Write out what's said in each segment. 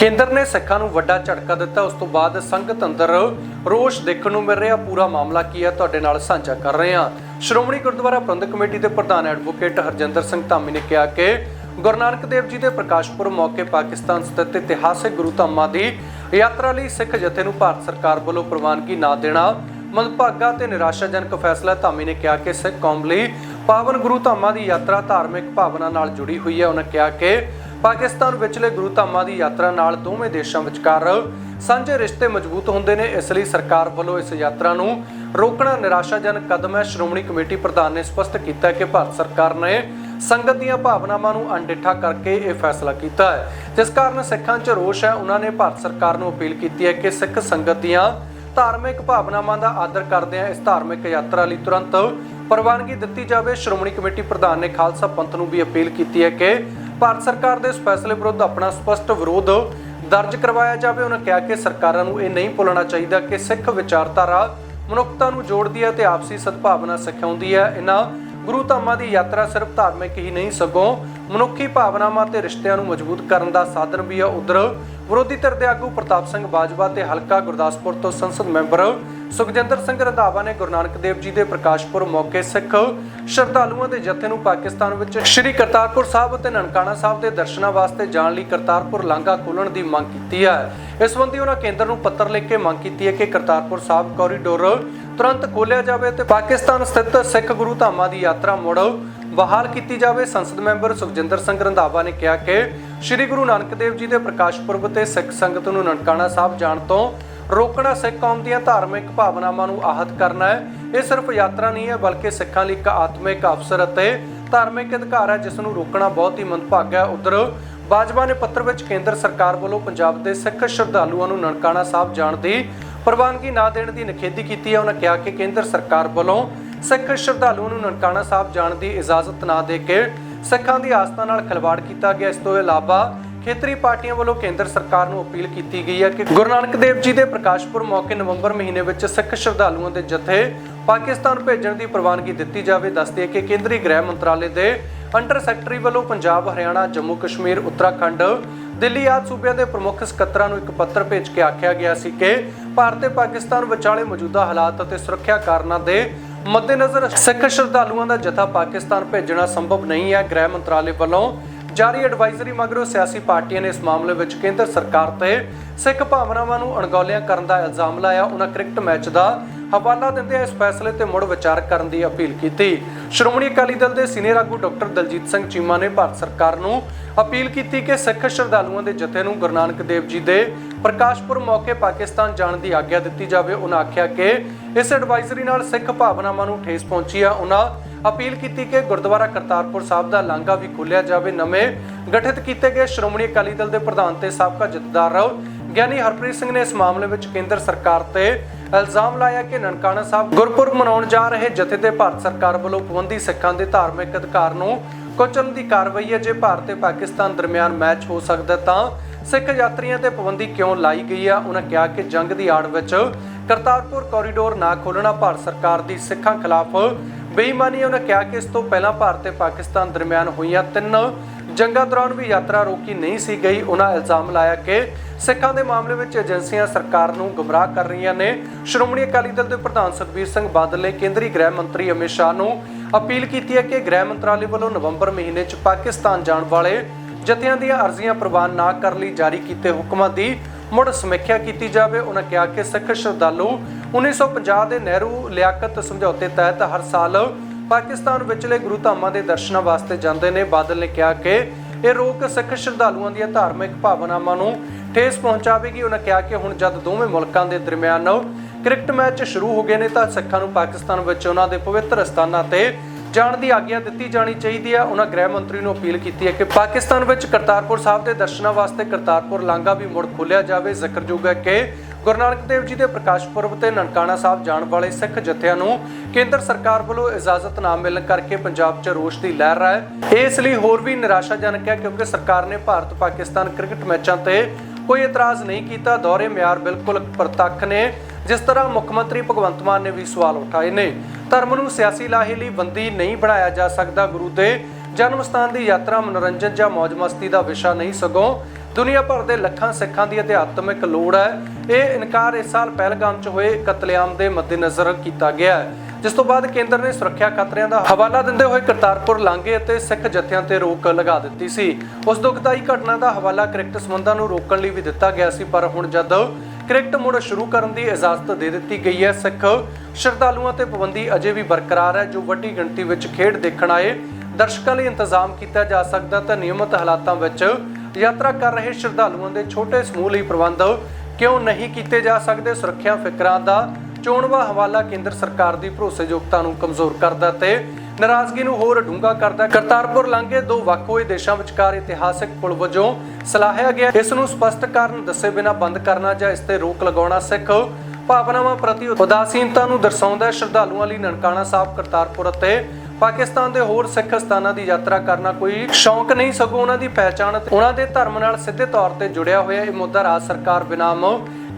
ਕੇਂਦਰ ਨੇ ਸਿੱਖਾਂ ਨੂੰ ਵੱਡਾ ਝਟਕਾ ਦਿੱਤਾ। ਉਸ ਤੋਂ ਬਾਅਦ ਸੰਗਤ ਅੰਦਰ ਰੋਸ਼ ਦੇਖਣ ਨੂੰ ਮਿਲ ਰਿਹਾ। ਪੂਰਾ ਮਾਮਲਾ ਕੀ ਹੈ, ਤੁਹਾਡੇ ਨਾਲ ਸਾਂਝਾ ਕਰ ਰਹੇ ਹਾਂ। ਸ਼੍ਰੋਮਣੀ ਗੁਰਦੁਆਰਾ ਪ੍ਰਬੰਧਕ ਕਮੇਟੀ ਦੇ ਪ੍ਰਧਾਨ ਐਡਵੋਕੇਟ ਹਰਜਿੰਦਰ ਸਿੰਘ ਧਾਮੀ ਨੇ ਕਿਹਾ ਕਿ ਗੁਰੂ ਨਾਨਕ ਦੇਵ ਜੀ ਦੇ ਪ੍ਰਕਾਸ਼ ਮੌਕੇ ਪਾਕਿਸਤਾਨ ਸਥਿਤ ਇਤਿਹਾਸਕ ਗੁਰੂ ਧਾਮਾਂ ਦੀ ਯਾਤਰਾ ਲਈ ਸਿੱਖ ਜਥੇ ਨੂੰ ਭਾਰਤ ਸਰਕਾਰ ਵੱਲੋਂ ਪ੍ਰਵਾਨਗੀ ਨਾ ਦੇਣਾ ਮੰਦਭਾਗਾ ਤੇ ਨਿਰਾਸ਼ਾਜਨਕ ਫੈਸਲਾ ਧਾਮੀ ਨੇ ਕਿਹਾ ਕਿ ਸਿੱਖ ਕੌਮ ਲਈ ਪਾਵਨ ਗੁਰੂ ਧਾਮਾਂ ਦੀ ਯਾਤਰਾ ਧਾਰਮਿਕ ਭਾਵਨਾ ਨਾਲ ਜੁੜੀ ਹੋਈ ਹੈ। ਉਹਨਾਂ ਕਿਹਾ ਕਿ ਪਾਕਿਸਤਾਨ ਵਿਚਲੇ ਗੁਰੂ ਧਾਮਾਂ ਦੀ ਯਾਤਰਾ ਨਾਲ ਦੋਵੇਂ ਦੇਸ਼ਾਂ ਵਿਚਕਾਰ ਸਾਂਝੇ ਰਿਸ਼ਤੇ ਮਜ਼ਬੂਤ ਹੁੰਦੇ ਨੇ, ਇਸ ਲਈ ਸਰਕਾਰ ਵੱਲੋਂ ਇਸ ਯਾਤਰਾ ਨੂੰ ਰੋਕਣਾ ਨਿਰਾਸ਼ਾਜਨਕ ਕਦਮ ਹੈ। ਸ਼੍ਰੋਮਣੀ ਕਮੇਟੀ ਪ੍ਰਧਾਨ ਨੇ ਸਪਸ਼ਟ ਕੀਤਾ ਕਿ ਭਾਰਤ ਸਰਕਾਰ ਨੇ ਸੰਗਤ ਦੀਆਂ ਭਾਵਨਾਵਾਂ ਨੂੰ ਅਣਡਿੱਠਾ ਕਰਕੇ ਇਹ ਫੈਸਲਾ ਕੀਤਾ ਹੈ। ਜਿਸ ਕਾਰਨ ਸਿੱਖਾਂ 'ਚ ਰੋਸ਼ ਹੈ, ਉਹਨਾਂ ਨੇ ਭਾਰਤ ਸਰਕਾਰ ਨੂੰ ਅਪੀਲ ਕੀਤੀ ਹੈ ਕਿ ਸਿੱਖ ਸੰਗਤ ਦੀਆਂ ਧਾਰਮਿਕ ਭਾਵਨਾਵਾਂ ਦਾ ਆਦਰ ਕਰਦੇ ਆ ਇਸ ਧਾਰਮਿਕ ਯਾਤਰਾ ਲਈ ਤੁਰੰਤ ਪ੍ਰਵਾਨਗੀ ਦਿੱਤੀ ਜਾਵੇ। ਸ਼੍ਰੋਮਣੀ ਕਮੇਟੀ ਪ੍ਰਧਾਨ ਨੇ ਖਾਲਸਾ ਪੰਥ ਨੂੰ ਵੀ ਅਪੀਲ ਕੀਤੀ ਹੈ ਕਿ ਭਾਰਤ ਸਰਕਾਰ ਦੇ ਇਸ ਫੈਸਲੇ ਵਿਰੁੱਧ ਆਪਣਾ ਸਪਸ਼ਟ ਵਿਰੋਧ ਦਰਜ ਕਰਵਾਇਆ ਜਾਵੇ। ਉਹਨਾਂ ਕਿਹਾ ਕਿ ਸਰਕਾਰਾਂ ਨੂੰ ਇਹ ਨਹੀਂ ਭੁੱਲਣਾ ਚਾਹੀਦਾ ਕਿ ਸਿੱਖ ਵਿਚਾਰਧਾਰਾ ਮਨੁੱਖਤਾ ਨੂੰ ਜੋੜਦੀ ਹੈ ਤੇ ਆਪਸੀ ਸਦਭਾਵਨਾ ਸਿਖਾਉਂਦੀ ਹੈ। ਇਹਨਾਂ ਗੁਰੂ ਧਾਮਾਂ ਦੀ ਯਾਤਰਾ ਸਿਰਫ ਧਾਰਮਿਕ ਹੀ ਨਹੀਂ, ਸਗੋਂ ਮਨੁੱਖੀ ਭਾਵਨਾਵਾਂ ਤੇ ਰਿਸ਼ਤਿਆਂ ਨੂੰ ਮਜ਼ਬੂਤ ਕਰਨ ਦਾ ਸਾਧਨ ਵੀ ਹੈ ਉਧਰ। ਵਿਰੋਧੀ ਧਿਰ ਦੇ ਆਗੂ ਪ੍ਰਤਾਪ ਸਿੰਘ ਬਾਜਵਾ ਤੇ ਹਲਕਾ ਗੁਰਦਾਸਪੁਰ ਤੋਂ ਸੰਸਦ ਮੈਂਬਰ ਸੁਖਜਿੰਦਰ ਸਿੰਘ ਰੰਧਾਵਾ ਨੇ ਗੁਰੂ ਨਾਨਕ ਦੇਵ ਜੀ ਦੇ ਪ੍ਰਕਾਸ਼ ਮੌਕੇ ਸਿੱਖ ਸ਼ਰਧਾਲੂਆਂ ਦੇ ਜਥੇ ਨੂੰ ਪਾਕਿਸਤਾਨ ਵਿੱਚ ਸ੍ਰੀ ਕਰਤਾਰਪੁਰ ਸਾਹਿਬ ਅਤੇ ਨਨਕਾਣਾ ਸਾਹਿਬ ਦੇ ਦਰਸ਼ਨਾਂ ਵਾਸਤੇ ਜਾਣ ਲਈ ਕਰਤਾਰਪੁਰ ਲਾਂਘਾ ਖੋਲਣ ਦੀ ਮੰਗ ਕੀਤੀ ਹੈ। ਇਸ ਸੰਬੰਧੀ ਉਹਨਾਂ ਕੇਂਦਰ ਨੂੰ ਪੱਤਰ ਲਿਖ ਕੇ ਮੰਗ ਕੀਤੀ ਹੈ ਕਿ ਕਰਤਾਰਪੁਰ ਸਾਹਿਬ ਕੋਰੀਡੋਰ ਤੁਰੰਤ ਖੋਲਿਆ ਜਾਵੇ ਤੇ ਪਾਕਿਸਤਾਨ ਸਥਿਤ ਸਿੱਖ ਗੁਰੂ ਧਾਮਾਂ ਦੀ ਯਾਤਰਾ ਮੁੜ ਬਹਾਲ ਕੀਤੀ ਜਾਵੇ। ਸੰਸਦ ਮੈਂਬਰ ਸੁਖਜਿੰਦਰ ਸਿੰਘ ਰੰਧਾਵਾ ਨੇ ਕਿਹਾ ਕਿ ਸ੍ਰੀ ਗੁਰੂ ਨਾਨਕ ਦੇਵ ਜੀ ਦੇ ਪ੍ਰਕਾਸ਼ ਪੁਰਬ ਤੇ ਸਿੱਖ ਸੰਗਤ ਨੂੰ ਨਨਕਾਣਾ ਸਾਹਿਬ ਜਾਣ ਤੋਂ ਰੋਕਣਾ ਸਿੱਖ ਕੌਮ ਦੀਆਂ ਧਾਰਮਿਕ ਭਾਵਨਾਵਾਂ ਨੂੰ ਆਹਤ ਕਰਨਾ ਹੈ। ਇਹ ਸਿਰਫ ਯਾਤਰਾ ਨਹੀਂ ਹੈ, ਬਲਕਿ ਸਿੱਖਾਂ ਲਈ ਇੱਕ ਆਤਮਿਕ ਅਵਸਰ ਅਤੇ ਧਾਰਮਿਕ ਅਧਿਕਾਰ ਹੈ, ਜਿਸ ਨੂੰ ਰੋਕਣਾ ਬਹੁਤ ਹੀ ਮੰਦਭਾਗਾ ਹੈ। ਉਧਰ ਬਾਜਵਾ ਨੇ ਪੱਤਰ ਵਿੱਚ ਕੇਂਦਰ ਸਰਕਾਰ ਵੱਲੋਂ ਪੰਜਾਬ ਦੇ ਸਿੱਖ ਸ਼ਰਧਾਲੂਆਂ ਨੂੰ ਨਨਕਾਣਾ ਸਾਹਿਬ ਜਾਣ ਦੀ ਪ੍ਰਵਾਨਗੀ ਨਾ ਦੇਣ ਦੀ ਨਿਖੇਧੀ ਕੀਤੀ ਹੈ, ਉਹਨਾਂ ਕਿਹਾ ਕਿ ਕੇਂਦਰ ਸਰਕਾਰ ਵੱਲੋਂ ਸਿੱਖ ਸ਼ਰਧਾਲੂਆਂ ਨੂੰ ਨਨਕਾਣਾ ਸਾਹਿਬ ਜਾਣ ਦੀ ਇਜਾਜ਼ਤ ਨਾ ਦੇ ਕੇ ਸਿੱਖਾਂ ਦੀ ਆਸਥਾ ਨਾਲ ਖਿਲਵਾੜ ਕੀਤਾ ਗਿਆ। ਇਸ ਤੋਂ ਇਲਾਵਾ ਖੇਤਰੀ ਪਾਰਟੀਆਂ ਵੱਲੋਂ ਕੇਂਦਰ ਸਰਕਾਰ ਨੂੰ ਅਪੀਲ ਕੀਤੀ ਗਈ ਹੈ ਕਿ ਗੁਰੂ ਨਾਨਕ ਦੇਵ ਜੀ ਦੇ ਪ੍ਰਕਾਸ਼ ਮੌਕੇ ਨਵੰਬਰ ਮਹੀਨੇ ਵਿੱਚ ਸਿੱਖ ਸ਼ਰਧਾਲੂਆਂ ਦੇ ਜਥੇ ਪਾਕਿਸਤਾਨ ਭੇਜਣ ਦੀ ਪ੍ਰਵਾਨਗੀ ਦਿੱਤੀ ਜਾਵੇ। ਦੱਸਦੇ ਹੈ ਕਿ ਕੇਂਦਰੀ ਗ੍ਰਹਿ ਮੰਤਰਾਲੇ ਦੇ ਅੰਡਰ ਸੈਕਟਰੀ ਵੱਲੋਂ ਪੰਜਾਬ, ਹਰਿਆਣਾ, ਜੰਮੂ, ਕਸ਼ਮੀਰ, ਉੱਤਰਾਖੰਡ ਦਿੱਲੀ ਆਦਿ ਸੂਬਿਆਂ ਦੇ ਪ੍ਰਮੁੱਖ ਸਕੱਤਰਾਂ ਨੂੰ ਇੱਕ ਪੱਤਰ ਭੇਜ ਕੇ ਆਖਿਆ ਗਿਆ ਸੀ ਕਿ ਭਾਰਤ ਤੇ ਪਾਕਿਸਤਾਨ ਵਿਚਾਲੇ ਮੌਜੂਦਾ ਹਾਲਾਤ ਅਤੇ ਸੁਰੱਖਿਆ ਕਾਰਨਾਂ ਦੇ ਮੱਦੇਨਜ਼ਰ ਸਿੱਖ ਸ਼ਰਧਾਲੂਆਂ ਦਾ ਜਥਾ ਪਾਕਿਸਤਾਨ ਭੇਜਣਾ ਸੰਭਵ ਨਹੀਂ ਹੈ, ਗ੍ਰਹਿ ਮੰਤਰਾਲੇ ਵੱਲੋਂ ਜਾਰੀ ਐਡਵਾਈਜ਼ਰੀ ਮਗਰੋਂ ਸਿਆਸੀ ਪਾਰਟੀਆਂ ਨੇ ਇਸ ਮਾਮਲੇ ਵਿੱਚ ਕੇਂਦਰ ਸਰਕਾਰ ਤੇ ਸਿੱਖ ਭਾਵਨਾਵਾਂ ਨੂੰ ਅਣਗੌਲਿਆਂ ਕਰਨ ਦਾ ਇਲਜ਼ਾਮ ਲਾਇਆ। ਉਹਨਾਂ ਕ੍ਰਿਕਟ ਮੈਚ ਦਾ ਹਵਾਲਾ ਦਿੰਦੇ ਇਸ ਫੈਸਲੇ ਤੇ ਮੁੜ ਵਿਚਾਰ ਕਰਨ ਦੀ ਅਪੀਲ ਕੀਤੀ। ਸ਼੍ਰੋਮਣੀ ਅਕਾਲੀ ਦਲ ਦੇ ਸੀਨੀਅਰ ਆਗੂ ਡਾਕਟਰ ਦਲਜੀਤ ਸਿੰਘ ਚੀਮਾ ਨੇ ਭਾਰਤ ਸਰਕਾਰ ਨੂੰ ਅਪੀਲ ਕੀਤੀ ਕਿ ਸਿੱਖ ਸ਼ਰਧਾਲੂਆਂ ਦੇ ਜਥੇ ਨੂੰ ਗੁਰੂ ਨਾਨਕ ਦੇਵ ਜੀ ਦੇ ਪ੍ਰਕਾਸ਼ ਮੌਕੇ ਪਾਕਿਸਤਾਨ ਜਾਣ ਦੀ ਆਗਿਆ ਦਿੱਤੀ ਜਾਵੇ। ਉਹਨਾਂ ਆਖਿਆ ਕਿ ਇਸ ਐਡਵਾਈਜ਼ਰੀ ਨਾਲ ਸਿੱਖ ਭਾਵਨਾਵਾਂ ਨੂੰ ਠੇਸ ਪਹੁੰਚੀ ਆ। ਉਹਨਾਂ ਅਪੀਲ ਕੀਤੀ ਕਿ ਗੁਰਦੁਆਰਾ ਕਰਤਾਰਪੁਰ ਸਾਹਿਬ ਦਾ ਲਾਂਘਾ ਵੀ ਖੋਲ੍ਹਿਆ ਜਾਵੇ। ਨਵੇਂ ਗਠਿਤ ਕੀਤੇ ਗਏ ਸ਼੍ਰੋਮਣੀ ਅਕਾਲੀ ਦਲ ਦੇ ਪ੍ਰਧਾਨ ਤੇ ਸਾਬਕਾ ਜਥੇਦਾਰ ਗਿਆਨੀ ਹਰਪ੍ਰੀਤ ਸਿੰਘ ਨੇ ਇਸ ਮਾਮਲੇ ਵਿੱਚ ਕੇਂਦਰ ਸਰਕਾਰ ਤੇ ਇਲਜ਼ਾਮ ਲਾਇਆ ਕਿ ਨਨਕਾਣਾ ਸਾਹਿਬ ਗੁਰਪੁਰਬ ਮਨਾਉਣ ਜਾ ਰਹੇ ਜਥੇ ਤੇ ਭਾਰਤ ਸਰਕਾਰ ਵੱਲੋਂ ਪਾਬੰਦੀ ਸਿੱਖਾਂ ਦੇ ਧਾਰਮਿਕ ਅਧਿਕਾਰ ਨੂੰ ਕੁਚਲਣ ਦੀ ਕਾਰਵਾਈ ਹੈ। ਜੇ ਭਾਰਤ ਤੇ ਪਾਕਿਸਤਾਨ ਦਰਮਿਆਨ ਮੈਚ ਹੋ ਸਕਦਾ ਤਾਂ ਸਿੱਖ ਯਾਤਰੀਆਂ ਤੇ ਪਾਬੰਦੀ ਕਿਉਂ ਲਾਈ ਗਈ ਆ ਉਹਨਾਂ ਕਿਹਾ ਕਿ ਜੰਗ ਦੀ ਆੜ ਵਿੱਚ ਕਰਤਾਰਪੁਰ ਕੋਰੀਡੋਰ ਨਾ ਖੋਲਣਾ ਭਾਰਤ ਸਰਕਾਰ ਦੀ ਸਿੱਖਾਂ ਖਿਲਾਫ ਬੇਈਮਾਨੀ ਉਹਨਾਂ ਕਿਹਾ ਕਿ ਇਸ ਤੋਂ ਪਹਿਲਾਂ ਭਾਰਤ ਤੇ ਪਾਕਿਸਤਾਨ ਦਰਮਿਆਨ ਹੋਈਆਂ ਤਿੰਨ ਜੰਗਾਂ ਦੌਰਾਨ ਵੀ ਯਾਤਰਾ ਰੋਕੀ ਨਹੀਂ ਸੀ ਗਈ। ਉਹਨਾਂ ਇਲਜ਼ਾਮ ਲਾਇਆ ਕਿ ਸਿੱਖਾਂ ਦੇ ਮਾਮਲੇ ਵਿੱਚ ਏਜੰਸੀਆਂ ਸਰਕਾਰ ਨੂੰ ਗੁੰਮਰਾਹ ਕਰ ਰਹੀਆਂ ਨੇ। ਸ਼੍ਰੋਮਣੀ ਅਕਾਲੀ ਦਲ ਦੇ ਪ੍ਰਧਾਨ ਸੁਖਬੀਰ ਸਿੰਘ ਬਾਦਲ ਨੇ ਕੇਂਦਰੀ ਗ੍ਰਹਿ ਮੰਤਰੀ ਅਮਿਤ ਸ਼ਾਹ ਨੂੰ ਅਪੀਲ ਕੀਤੀ ਹੈ ਕਿ ਗ੍ਰਹਿ ਮੰਤਰਾਲੇ ਵੱਲੋਂ ਨਵੰਬਰ ਮਹੀਨੇ 'ਚ ਪਾਕਿਸਤਾਨ ਜਾਣ ਵਾਲੇ ਜਥਿਆਂ ਦੀਆਂ ਅਰਜ਼ੀਆਂ ਪ੍ਰਵਾਨ ਨਾ ਕਰਨ ਲਈ ਜਾਰੀ ਕੀਤੇ ਹੁਕਮਾਂ ਦੀ ਮੁੜ ਸਮੀਖਿਆ ਕੀਤੀ ਜਾਵੇ, ਉਹਨਾਂ ਕਿਹਾ ਕਿ ਸਿੱਖ ਸ਼ਰਧਾਲੂ 1950 ਦੇ ਨਹਿਰੂ ਲਿਆਕਤ ਸਮਝੌਤੇ ਤਹਿਤ ਹਰ ਸਾਲ ਪਾਕਿਸਤਾਨ ਵਿਚਲੇ ਗੁਰੂ ਧਾਮਾਂ ਦੇ ਦਰਸ਼ਨਾਂ ਵਾਸਤੇ ਜਾਂਦੇ ਨੇ। ਬਾਦਲ ਨੇ ਕਿਹਾ ਕਿ ਇਹ ਰੋਕ ਸਿੱਖ ਸ਼ਰਧਾਲੂਆਂ ਦੀਆਂ ਧਾਰਮਿਕ ਭਾਵਨਾਵਾਂ ਨੂੰ ਠੇਸ ਪਹੁੰਚਾਵੇਗੀ। ਉਹਨਾਂ ਕਿਹਾ ਕਿ ਹੁਣ ਜਦ ਦੋਵੇਂ ਮੁਲਕਾਂ ਦੇ ਦਰਮਿਆਨ ਕ੍ਰਿਕਟ ਮੈਚ ਸ਼ੁਰੂ ਹੋ ਗਏ ਨੇ, ਤਾਂ ਸਿੱਖਾਂ ਨੂੰ ਪਾਕਿਸਤਾਨ ਵਿੱਚ ਉਹਨਾਂ ਦੇ ਪਵਿੱਤਰ ਸਥਾਨਾਂ ਤੇ ਜਾਣ ਦੀ ਆਗਿਆ ਦਿੱਤੀ ਜਾਣੀ ਚਾਹੀਦੀ ਹੈ। ਉਹਨਾਂ ਗ੍ਰਹਿ ਮੰਤਰੀ ਨੂੰ ਅਪੀਲ ਕੀਤੀ ਹੈ ਕਿ ਪਾਕਿਸਤਾਨ ਵਿੱਚ ਕਰਤਾਰਪੁਰ ਸਾਹਿਬ ਦੇ ਦਰਸ਼ਨਾਂ ਵਾਸਤੇ ਕਰਤਾਰਪੁਰ ਲਾਂਘਾ ਵੀ ਮੁੜ ਖੋਲ੍ਹਿਆ ਜਾਵੇ। ਜ਼ਿਕਰਯੋਗ ਹੈ ਕਿ ਗੁਰੂ ਨਾਨਕ ਦੇਵ ਜੀ ਦੇ ਪ੍ਰਕਾਸ਼ ਪੁਰਬ ਤੇ ਨਨਕਾਣਾ ਸਾਹਿਬ ਜਾਣ ਵਾਲੇ ਸਿੱਖ ਜਥਿਆਂ ਨੂੰ ਕੇਂਦਰ ਸਰਕਾਰ ਵੱਲੋਂ ਇਜਾਜ਼ਤ ਨਾ ਮਿਲਣ ਕਰਕੇ ਪੰਜਾਬ 'ਚ ਰੋਸ਼ ਦੀ ਲਹਿਰ ਹੈ। ਇਹ ਇਸ ਲਈ ਹੋਰ ਵੀ ਨਿਰਾਸ਼ਾਜਨਕ ਹੈ ਕਿਉਂਕਿ ਸਰਕਾਰ ਨੇ ਭਾਰਤ ਪਾਕਿਸਤਾਨ ਕ੍ਰਿਕਟ ਮੈਚਾਂ ਤੇ ਕੋਈ ਇਤਰਾਜ਼ ਨਹੀਂ ਕੀਤਾ। ਦੌਰੇ ਮਿਆਰ ਬਿਲਕੁਲ ਪ੍ਰਤੱਖ ਨੇ। ਜਿਸ ਤਰ੍ਹਾਂ ਮੁੱਖ ਮੰਤਰੀ ਭਗਵੰਤ ਮਾਨ ਨੇ ਵੀ ਸਵਾਲ ਉਠਾਏ ਨੇ। ਧਰਮ ਨੂੰ ਸਿਆਸੀ ਲਾਹੇ ਲਈ ਬੰਦੀ ਨਹੀਂ ਬਣਾਇਆ ਜਾ ਸਕਦਾ। ਗੁਰੂ ਦੇ ਜਨਮ ਸਥਾਨ ਦੀ ਯਾਤਰਾ ਮਨੋਰੰਜਨ ਜਾਂ ਮौज ਮਸਤੀ ਦਾ ਵਿਸ਼ਾ ਨਹੀਂ ਸਗੋਂ ਦੁਨੀਆ ਭਰ ਦੇ ਲੱਖਾਂ ਸਿੱਖਾਂ ਦੀ ਅਧਿਆਤਮਿਕ ਲੋੜ ਹੈ। ਇਹ ਇਨਕਾਰ ਇਸ ਸਾਲ ਪਹਿਲਗਾਮ 'ਚ ਹੋਏ ਕਤਲੇਆਮ ਦੇ ਮੱਦੇਨਜ਼ਰ ਕੀਤਾ ਗਿਆ ਹੈ। ਜਿਸ ਤੋਂ ਬਾਅਦ ਕੇਂਦਰ ਨੇ ਸੁਰੱਖਿਆ ਖਤਰਿਆਂ ਦਾ ਹਵਾਲਾ ਦਿੰਦੇ ਹੋਏ ਕਰਤਾਰਪੁਰ ਲਾਂਘੇ ਅਤੇ ਸਿੱਖ ਜਥਿਆਂ ਤੇ ਰੋਕ ਲਗਾ ਦਿੱਤੀ ਸੀ। ਉਸ ਦੁਖਦਾਈ ਘਟਨਾ ਦਾ ਹਵਾਲਾ ਕ੍ਰਿਕਟ ਸੰਬੰਧਾਂ ਨੂੰ ਰੋਕਣ ਲਈ ਵੀ ਦਿੱਤਾ ਗਿਆ ਸੀ, ਪਰ ਹੁਣ ਜਦ ਕ੍ਰਿਕਟ ਮੁੜ ਸ਼ੁਰੂ ਕਰਨ ਦੀ ਇਜਾਜ਼ਤ ਦੇ ਦਿੱਤੀ ਗਈ ਹੈ। ਸਿੱਖ ਸ਼ਰਧਾਲੂਆਂ ਤੇ ਪਾਬੰਦੀ ਅਜੇ ਵੀ ਬਰਕਰਾਰ ਹੈ। ਜੋ ਵੱਡੀ ਗਿਣਤੀ ਵਿੱਚ ਖੇਡ ਦੇਖਣ ਆਏ, ਦਰਸ਼ਕਾਂ ਲਈ ਇੰਤਜ਼ਾਮ ਕੀਤਾ ਜਾ ਸਕਦਾ ਤਾਂ ਨਿਯਮਤ ਹਾਲਾਤਾਂ ਵਿੱਚ ਯਾਤਰਾ ਕਰ ਰਹੇ ਸ਼ਰਧਾਲੂਆਂ ਦੇ ਛੋਟੇ ਸਮੂਹ ਲਈ ਪ੍ਰਬੰਧ ਕਿਉਂ ਨਹੀਂ ਕੀਤੇ ਜਾ ਸਕਦੇ? ਸੁਰੱਖਿਆ ਫਿਕਰਾਂ ਦਾ ਚੋਣਵਾ ਹਵਾਲਾ ਕੇਂਦਰ ਸਰਕਾਰ ਦੀ ਭਰੋਸੇਯੋਗਤਾ ਨੂੰ ਕਮਜ਼ੋਰ ਕਰਦਾ ਤੇ ਨਾਰਾਜ਼ਗੀ ਨੂੰ ਹੋਰ ਡੂੰਘਾ ਕਰਦਾ ਕਰਤਾਰਪੁਰ ਲਾਂਘੇ ਦੋ ਵੱਖ ਹੋਏ ਦੇਸ਼ਾਂ ਵਿਚਕਾਰ ਇਤਿਹਾਸਕ ਪੁਲ ਵਜੋਂ ਸਲਾਹਿਆ ਗਿਆ। ਇਸ ਨੂੰ ਸਪਸ਼ਟ ਕਾਰਨ ਦੱਸੇ ਬਿਨਾਂ ਬੰਦ ਕਰਨਾ ਜਾਂ ਇਸ ਤੇ ਰੋਕ ਲਗਾਉਣਾ ਸਿੱਖ ਭਾਵਨਾਵਾਂ ਪ੍ਰਤੀ ਉਦਾਸੀਨਤਾ ਨੂੰ ਦਰਸਾਉਂਦਾ ਹੈ। ਸ਼ਰਧਾਲੂਆਂ ਲਈ ਨਨਕਾਣਾ ਸਾਹਿਬ, ਕਰਤਾਰਪੁਰ ਅਤੇ ਪਾਕਿਸਤਾਨ ਦੇ ਹੋਰ ਸਿੱਖ ਸਥਾਨਾਂ ਦੀ ਯਾਤਰਾ ਕਰਨਾ ਕੋਈ ਸ਼ੌਂਕ ਨਹੀਂ, ਸਗੋਂ ਉਹਨਾਂ ਦੀ ਪਹਿਚਾਣ ਅਤੇ ਉਹਨਾਂ ਦੇ ਧਰਮ ਨਾਲ ਸਿੱਧੇ ਤੌਰ ਤੇ ਜੁੜਿਆ ਹੋਇਆ ਇਹ ਮੁੱਦਾ ਰਾਜ ਸਰਕਾਰ ਬਨਾਮ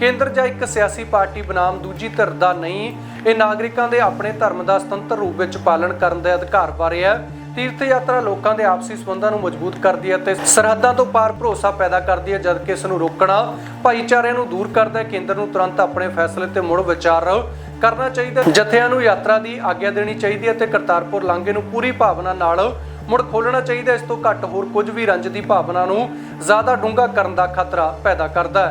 ਕੇਂਦਰ ਜਾਂ ਇੱਕ ਸਿਆਸੀ ਪਾਰਟੀ ਬਨਾਮ ਦੂਜੀ ਧਿਰ ਦਾ ਨਹੀਂ, ਇਹ ਨਾਗਰਿਕਾਂ ਦੇ ਆਪਣੇ ਧਰਮ ਦਾ ਸੁਤੰਤਰ ਰੂਪ ਵਿੱਚ ਪਾਲਣ ਕਰਨ ਦੇ ਅਧਿਕਾਰ ਬਾਰੇ ਹੈ। ਤੀਰਥ ਯਾਤਰਾ ਲੋਕਾਂ ਦੇ ਆਪਸੀ ਸੰਬੰਧਾਂ ਨੂੰ ਮਜ਼ਬੂਤ ਕਰਦੀ ਹੈ ਤੇ ਸਰਹੱਦਾਂ ਤੋਂ ਪਾਰ ਭਰੋਸਾ ਪੈਦਾ ਕਰਦੀ ਹੈ, ਜਦਕਿ ਇਸ ਨੂੰ ਰੋਕਣਾ ਭਾਈਚਾਰੇ ਨੂੰ ਦੂਰ ਕਰਦਾ ਹੈ। ਕੇਂਦਰ ਨੂੰ ਤੁਰੰਤ ਆਪਣੇ ਫੈਸਲੇ ਤੇ ਮੁੜ ਵਿਚਾਰ ਕਰਨਾ ਚਾਹੀਦਾ ਜਥਿਆਂ ਨੂੰ ਯਾਤਰਾ ਦੀ ਆਗਿਆ ਦੇਣੀ ਚਾਹੀਦੀ ਹੈ ਤੇ ਕਰਤਾਰਪੁਰ ਲਾਂਘੇ ਨੂੰ ਪੂਰੀ ਭਾਵਨਾ ਨਾਲ ਮੁੜ ਖੋਲਣਾ ਚਾਹੀਦਾ ਹੈ। ਇਸ ਤੋਂ ਘੱਟ ਹੋਰ ਕੁਝ ਵੀ ਰੰਜ ਦੀ ਭਾਵਨਾ ਨੂੰ ਜ਼ਿਆਦਾ ਡੂੰਘਾ ਕਰਨ ਦਾ ਖਤਰਾ ਪੈਦਾ ਕਰਦਾ ਹੈ।